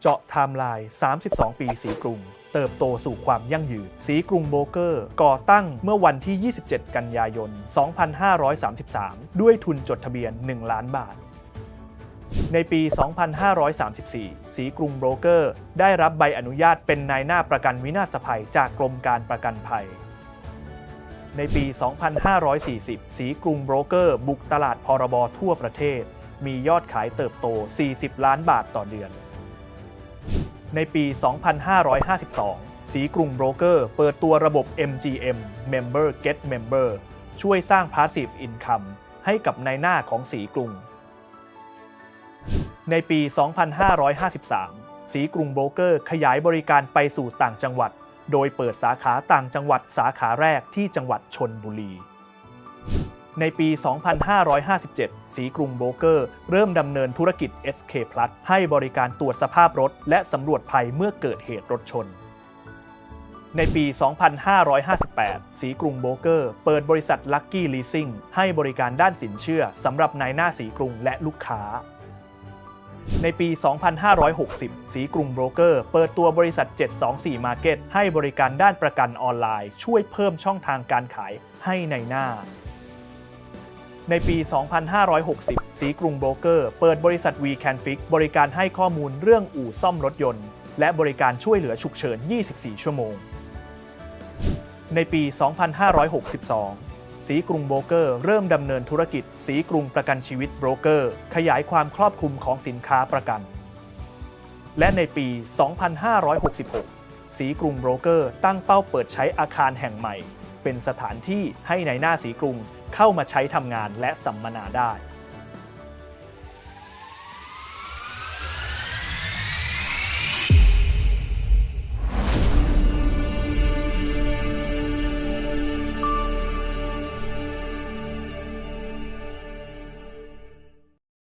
เจาะไทม์ไลน์ 32 ปีสีกรุง เติบโตสู่ความยั่งยืน สีกรุงโบรกเกอร์ ก่อตั้งเมื่อวันที่ 27 กันยายน 2533 ด้วยทุนจดทะเบียน 1 ล้านบาท ในปี 2534 สีกรุงโบรกเกอร์ ได้รับใบอนุญาตเป็นนายหน้าประกันวินาศภัยจากกรมการประกันภัยในปี 2540 สีกรุงโบรกเกอร์ บุกตลาดพรบทั่วประเทศ มียอดขายเติบโต 40 ล้านบาทต่อเดือน ในปี 2552 สีกรุงโบรกเกอร์ เปิดตัวระบบ MGM Member Get Member ช่วยสร้าง Passive Income ให้กับนายหน้าของสีกรุง ในปี 2553 สีกรุงโบรกเกอร์ขยายบริการไปสู่ต่างจังหวัด โดยเปิดสาขาต่างจังหวัดสาขาแรกที่จังหวัดชนบุรี ในปี 2557 สีกรุงโบรเกอร์ เริ่มดำเนินธุรกิจ SK Plus ให้บริการตรวจสภาพรถ และสำรวจภัยเมื่อเกิดเหตุรถชน ในปี 2558 สีกรุงโบรเกอร์ เปิดบริษัท Lucky Leasing ให้บริการด้านสินเชื่อสำหรับนายหน้าสีกรุงและลูกค้าในปี 2560 สีกรุงโบรกเกอร์ เปิดตัวบริษัท 724 Market ให้บริการด้านประกันออนไลน์ ช่วยเพิ่มช่องทางการขายให้ในหน้า ในปี 2560 สีกรุงโบรกเกอร์ เปิดบริษัท We Can Fix บริการให้ข้อมูลเรื่องอู่ซ่อมรถยนต์ และบริการช่วยเหลือฉุกเฉิน 24 ชั่วโมง ในปี 2562 สีกรุงโบรกเกอร์เริ่มดำเนินธุรกิจ สีกรุงประกันชีวิตโบรกเกอร์ ขยายความครอบคลุมของสินค้าประกัน และในปี 2566 สีกรุงโบรกเกอร์ ตั้งเป้าเปิดใช้อาคารแห่งใหม่ เป็นสถานที่ให้ในายหน้าสีกรุงเข้ามาใช้ทำงานและสัมมนาได้